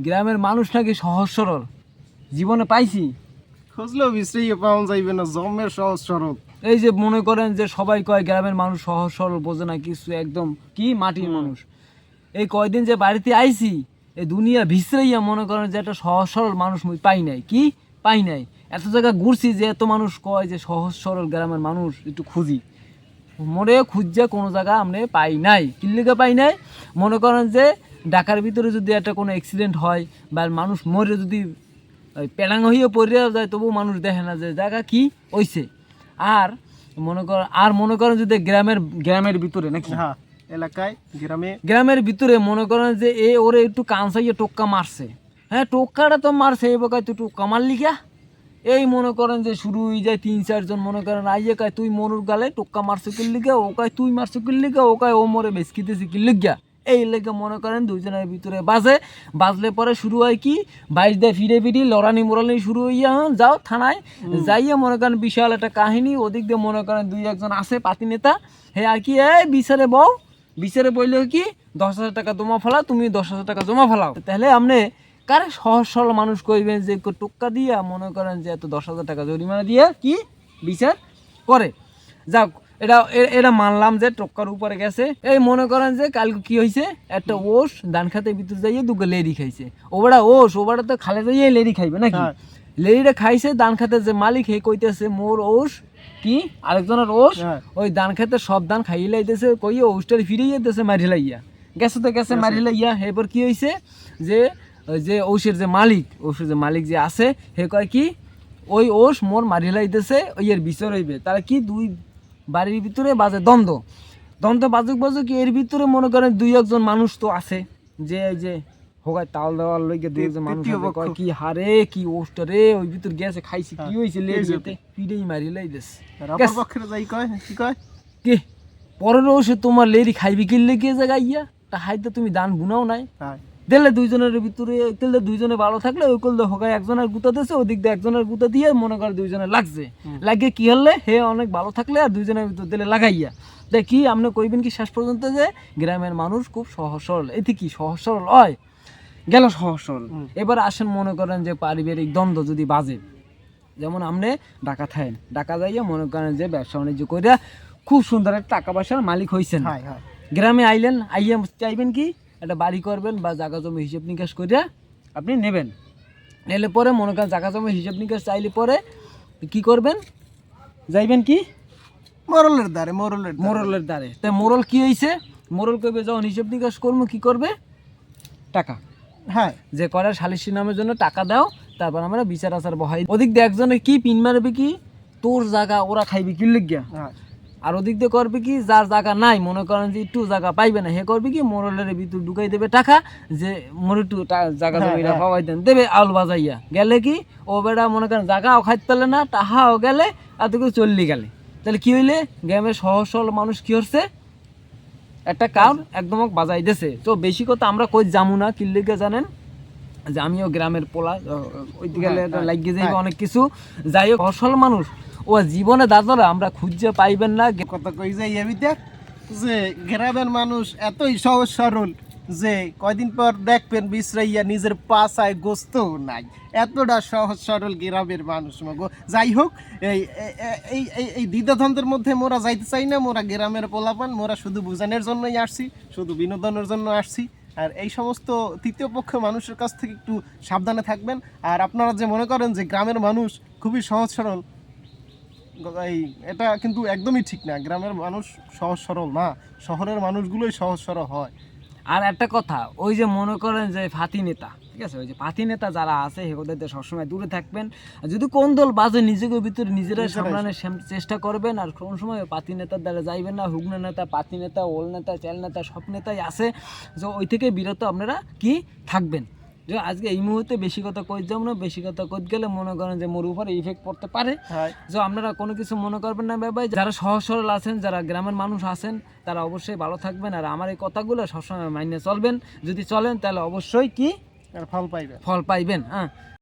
গ্রামের মানুষ নাকি সহজ সরল। জীবনে পাইছি। খুঁজলেও বিশ্রেই পাওয়া যাইবে না জমের সহজ সরল। এই যে মনে করেন যে সবাই কয় গ্রামের মানুষ সহজ সরল বোঝে না কিছু একদম কি মাটির মানুষ। এই কয়দিন যে বাড়িতে আইছি এই দুনিয়া ভিসরাইয়া মনে করেন যে একটা সহজ সরল মানুষ মুই পাই নাই। কি? পাই নাই। এত জায়গা ঘুরছি যে এত মানুষ কয় যে সহজ সরল গ্রামের মানুষ একটু খুঁজি। মনে খুঁজছে কোনো জায়গা আমরা পাই নাই। কিল্লিকে পাই নাই। মনে করেন যে ঢাকার ভিতরে যদি একটা কোনো অ্যাক্সিডেন্ট হয় বা মানুষ মরে যদি পেড়াং হয়ে পড়ে যায় তবু মানুষ দেখে না যে জায়গা কি হইছে। আর মনে কর আর মনে করেন যদি গ্রামের গ্রামের ভিতরে নাকি? হ্যাঁ এলাকায় গ্রামে। গ্রামের ভিতরে মনে করেন যে এ ওরে একটু কাঁচাইয়ে টোক্কা মারছে। হ্যাঁ টোক্কাটা তো মারছে এই বোকায় তুই টোক্কা মারলি গা এই মনে করেন যে শুরু হয়ে যায় তিন চারজন মনে করেন আইয়ে কায় তুই মনুর গালে টোক্কা মারছো কিল্লি গা ও কায় তুই মারছো কিল্লি গা ও কায় ও মরে বেসকিতেছি কিল্লি গা এই লেগে মনে করেন দুজনের ভিতরে বাজে। বাজলে পরে শুরু হয় কি? বাইশ দিয়ে ফিরে ফিরি লড়ানি মোড়ানি শুরু হইয়া যাও থানায়। যাইয়া মনে করেন বিশাল একটা কাহিনী ওদিক দিয়ে মনে করেন দুই একজন আছে পাতি নেতা। হে আর কি এই বিচারে বউ বিচারে বললে কি দশ হাজার টাকা জমা ফেলাও তুমি দশ হাজার টাকা জমা ফেলাও। তাহলে আপনি কারে সহজ সরল মানুষ কইবেন যে একটু টোক্কা দিয়া মনে করেন যে এত দশ হাজার টাকা জরিমানা দিয়ে কি বিচার করে? যাক এটা এটা মানলাম যে টক্কার উপরে গেছে। এই মনে করেন যে কালকে কি হয়েছে একটা ওষ ধান খাতে ভিতরে যাইয়ে দুটো লেরি খাইছে। ওবারা ওষ ওবারা তো খালে যাইয়ে লেরি খাইবে নাকি? হ্যাঁ। লেরিটা খাইছে ধান খাতে যে মালিক হে কইতেছে মোর ওষ কি? আরেকজনের ওষ? হ্যাঁ। ওই ধান খাতে সব ধান খাইয়ে লাইতেছে কইয়ে ওষটার ফিরিয়ে যেতেছে মারি লাইয়া। গেছে তো গেছে মারি লাইয়া। এরপর কি হয়েছে যে যে ঔষের যে মালিক ঔষের যে মালিক যে আছে হে কয় কি? ওই ওষ মোর মারি লাইতেছে ওই এর বিচার হইবে। তারা কি দুই বাড়ির ভিতরে বাজে দ্বন্দ্ব। দ্বন্দ্ব বাজুক বাজুক এর ভিতরে মনে করেন দুই একজন মানুষ তো আছে। যে এই যে হোগায় তাল দেওয়ার লইগে দুই একজন মানুষ কয় কি হারে কি ওষটা রে ওই ভিতর গেছে খাইছে কি হয়েছে লে যেতে পিড়েই মারি অপর পক্ষের যাই কয় কি কয়? কে? পরের ওষে তোমার লেরি খাইবি কিনলে কে জায়গা ইয়া তা হাইতে তুমি দান বুনাও নাই। হ্যাঁ দিলে দুইজনের ভিতরে দিলে দুইজনে ভালো থাকলে ওই করলে হোকায় একজনের গুতা দিয়েছে ওদিক দিয়ে একজনের গুতা দিয়ে মনে করে দুইজনে লাগছে। লাগিয়ে কি হলে? হে অনেক ভালো থাকলে আর দুইজনের ভিতর দিলে লাগাইয়া। দেখ কি আপনি কইবেন কি শেষ পর্যন্ত যে গ্রামের মানুষ খুব সহজ সরল। এতে কি সহজ সরল? হয় গেল সহজ সরল। এবার আসেন মনে করেন যে পারিবারিক দ্বন্দ্ব যদি বাজে যেমন আপনি ডাকা থাকেন ডাকা যাইয়া মনে করেন যে ব্যবসা বাণিজ্য করিয়া খুব সুন্দর একটা টাকা পয়সার মালিক হয়েছেন হ্যাঁ হ্যাঁ। গ্রামে আইলেন আইয়া চাইবেন কি একটা বাড়ি করবেন বা জায়গা জমি হিসেব নিকাশ করিয়া আপনি নেবেন। নিলে পরে মনে করেন জায়গা জমি হিসেব নিকাশ চাইলে পরে কি করবেন? যাইবেন কি? মরলের দ্বারে মরলের। মোরলের দ্বারে। তাই মোরল কি হয়েছে মোরল কইবে যখন হিসেব নিকাশ করব কি করবে? টাকা। হ্যাঁ। যে করে সালিসি নামের জন্য টাকা দাও তারপর আমরা বিচার আচার বহাই ওদিক দিয়ে একজনে কি পিন মারবে কি? তোর জায়গা ওরা খাইবে কি লিখিয়া হ্যাঁ আর ওদিক দিয়ে করবে কি যার জায়গা নাই মনে করেন যে একটু জায়গা পাইবে না হে করবে কি মোরলের ভিতর ঢুকাই দেবে টাকা যে মোর একটু জায়গা হ্যাঁ, জমিটা হ্যাঁ। পাওয়াই দেন। দেবে আউল বাজাইয়া। গেলে কি ও বেড়া মনে করেন জায়গাও খাইতে পারলে না টাহাও গেলে আর তোকে চললি গেলে। তাহলে কি হইলে গ্রামের সহজ সরল মানুষ কি হচ্ছে? একটা কাউন একদম বাজাই দেছে। তো বেশি কথা আমরা কই যামু না কিল্লিকে জানেন? যে আমিও গ্রামের পোলা ওই দিকে হ্যাঁ, হ্যাঁ, লাগিয়ে যাইবে হ্যাঁ। অনেক কিছু। যাই হোক অসল মানুষ। ও জীবনে দাদারা, আমরা খুঁজে পাইবেন না। কথা কই যাই এবিতে যে গ্রামের মানুষ এতই সহজ সরল যে কয়দিন পর দেখবেন বিশ্রাইয়া নিজের পাশায় গোস্ত নাই। এতটা সহজ সরল গ্রামের মানুষ, মগো। যাই হোক এই এই এই এই দ্বিধাদ্বন্দ্বের মধ্যে মোরা যাইতে চাই না, মোরা গ্রামের পোলাপান, মোরা শুধু বুঝানোর জন্যই আসছি, শুধু বিনোদনের জন্য আসছি। আর এই সমস্ত তৃতীয় পক্ষ মানুষের কাছ থেকে একটু সাবধানে থাকবেন। আর আপনারা যে মনে করেন যে গ্রামের মানুষ খুবই সহজ সরল এই এটা কিন্তু একদমই ঠিক না। গ্রামের মানুষ সহজ সরল না। শহরের মানুষগুলোই সহজ সরল হয়। আর একটা কথা ওই যে মনে করেন যে ফাতি নেতা ঠিক আছে? ওই যে ফাতি নেতা যারা আছে থেকে সবসময় দূরে থাকবেন। আর যদি কোন দল বাজে নিজেকে ভিতরে নিজেরাই নিজেরাই। সামলানোর চেষ্টা করবেন। আর কোন সময় পাতি নেতার দ্বারা যাইবেন না হুগনা নেতা পাতি নেতা ওল নেতা চ্যাল নেতা সব নেতাই আছে। যে ওই থেকে বিরত আপনারা কি থাকবেন? যে আজকে এই মুহূর্তে বেশি কথা কই যাব না বেশি কথা কই গেলে মনে করেন যে মোর উপরে ইফেক্ট পড়তে পারে। যে আপনারা কোনো কিছু মনে করবেন না ভাই যারা সহজ সরল আছেন যারা গ্রামের মানুষ আছেন তারা অবশ্যই ভালো থাকবেন আর আমার এই কথাগুলো সবসময় মাইনে চলবেন। যদি চলেন তাহলে অবশ্যই কি? ফল পাইবেন। ফল পাইবেন হ্যাঁ।